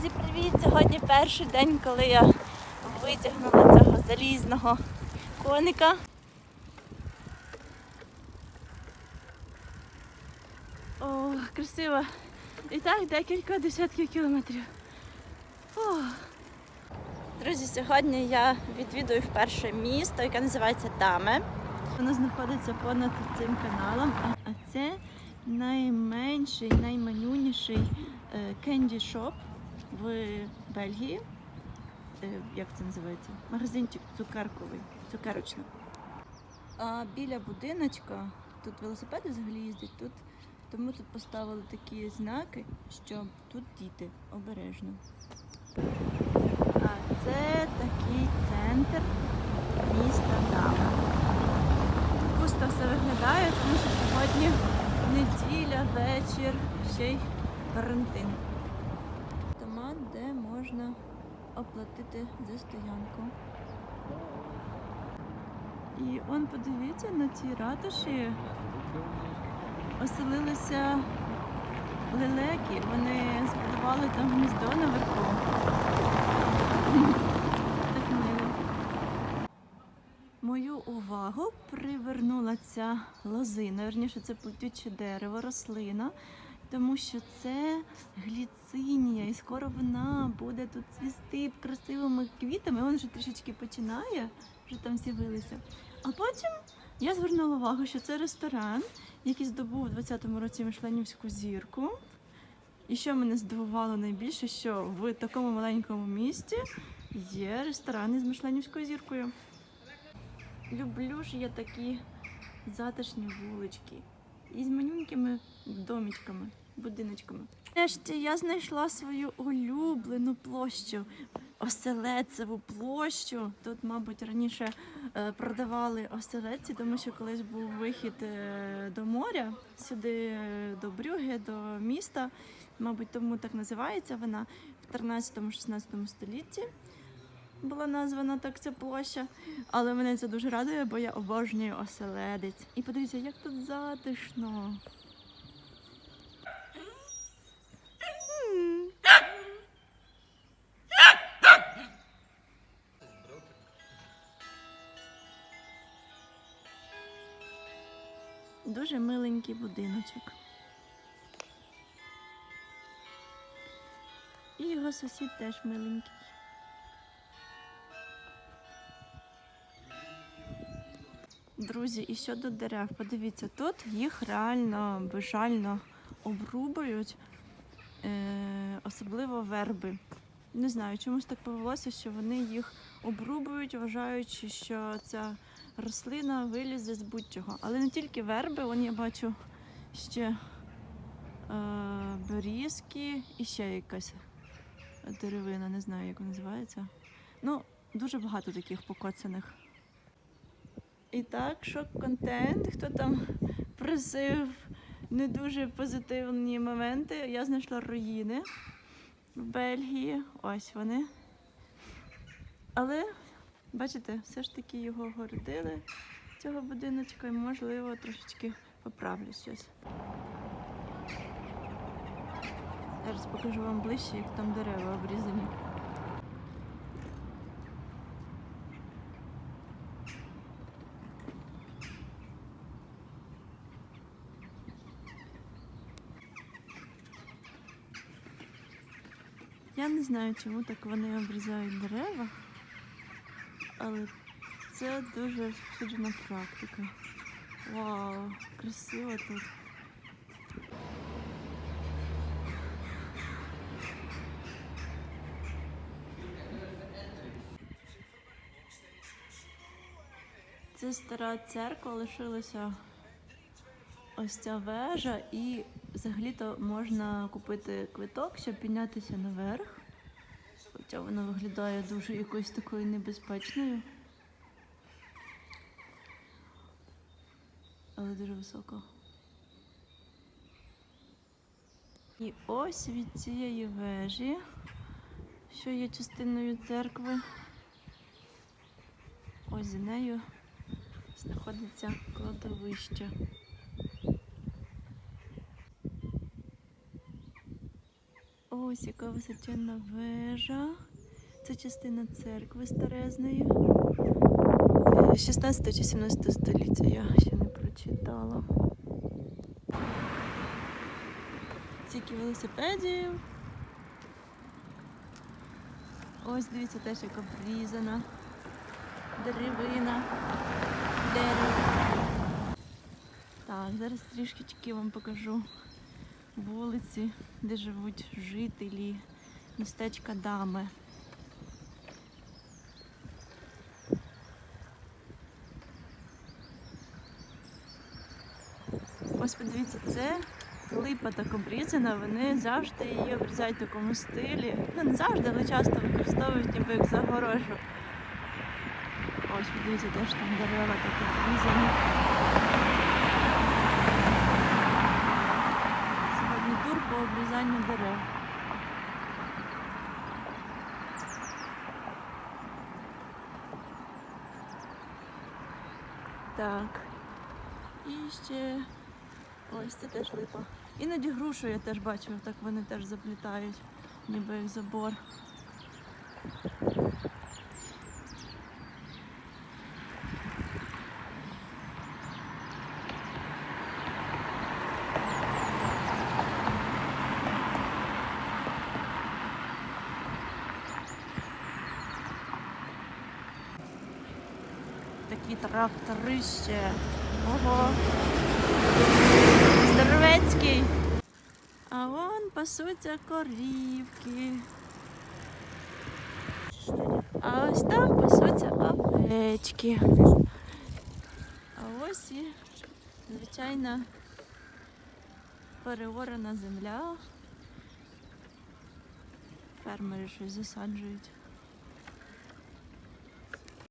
Друзі, привіт! Сьогодні перший день, коли я витягнула цього залізного коника. О, красиво. І так декілька десятків кілометрів. О. Друзі, сьогодні я відвідую вперше місто, яке називається Даме. Воно знаходиться понад цим каналом, а- це найменший, найманюніший е, кенді шоп в Бельгії. Е, Як це називається? Магазинчик цукерковий, цукерочний. А біля будиночка тут велосипеди взагалі їздять тут, тому тут поставили такі знаки, що тут діти обережно. А це такий центр міста Дама. Пусто все виглядає, тому що сьогодні неділя, вечір, ще й карантин. Можна оплатити за стоянку. І он подивіться на цій ратуші оселилися лелеки. Вони збудували там гніздо наверху. Так мило. Мою увагу привернула ця лозина, верніше це плетюче дерево, рослина, тому що це гліцинія, і скоро вона буде тут цвісти красивими квітами. Вона вже трішечки починає, вже там з'явилися. А потім я звернула увагу, що це ресторан, який здобув у 20-му році Мишленівську зірку. І що мене здивувало найбільше, що в такому маленькому місті є ресторан із Мишленівською зіркою. Люблю ж я такі затишні вулички із манюнькими домічками, будиночками. Нарешті я знайшла свою улюблену площу, оселедцеву площу. Тут, мабуть, раніше е, продавали оселедці, тому що колись був вихід е, до моря, сюди е, до Брюге, до міста. Мабуть, тому так називається вона в 13-16 столітті. Була названа так ця площа, але мене це дуже радує, бо я обожнюю оселедець. І подивіться, як тут затишно. Дуже миленький будиночок. І його сусід теж миленький. Друзі, і щодо дерев, подивіться, тут їх реально безжально обрубують, е, особливо верби. Не знаю, чомусь так повелося, що вони їх обрубують, вважаючи, що ця рослина вилізе з будь-чого. Але не тільки верби, вон я бачу ще е, берізки і ще якась деревина, не знаю, як вона називається. Ну, дуже багато таких покоцаних. І так, шок-контент. Хто там просив не дуже позитивні моменти, я знайшла руїни в Бельгії. Ось вони. Але, бачите, все ж таки його городили, цього будиночка, і можливо трошечки поправлю щось. Зараз покажу вам ближче, як там дерева обрізані. Я не знаю, чому так вони обрізають дерева, але це дуже розповсюджена практика. Вау, красиво тут. Це стара церква, лишилася ось ця вежа, і взагалі-то можна купити квиток, щоб піднятися наверх. Хоча вона виглядає дуже якоюсь такою небезпечною. Але дуже високо. І ось від цієї вежі, що є частиною церкви, ось за нею знаходиться кладовище. Ось яка височенна вежа. Це частина церкви старезної. 16 чи 17 століття я ще не прочитала. Стільки велосипедів. Ось дивіться теж як обрізана. Деревина. Дерево. Так, зараз трішки вам покажу вулиці, де живуть жителі містечка Дами. Ось подивіться, це липа так обрізана, вони завжди її обрізають в такому стилі. Ну не завжди, але часто використовують ніби як загорожу. Ось подивіться, теж там дерева так обрізані. Тур дерев. Так. І ще ось це теж липа. Іноді грушу я теж бачу, так вони теж заплітають, ніби як забор. Такі тракторище. Ого. Здоровецький. А вон пасуться корівки. А ось там пасуться овечки. А ось і звичайна переорана земля. Фермери щось засаджують.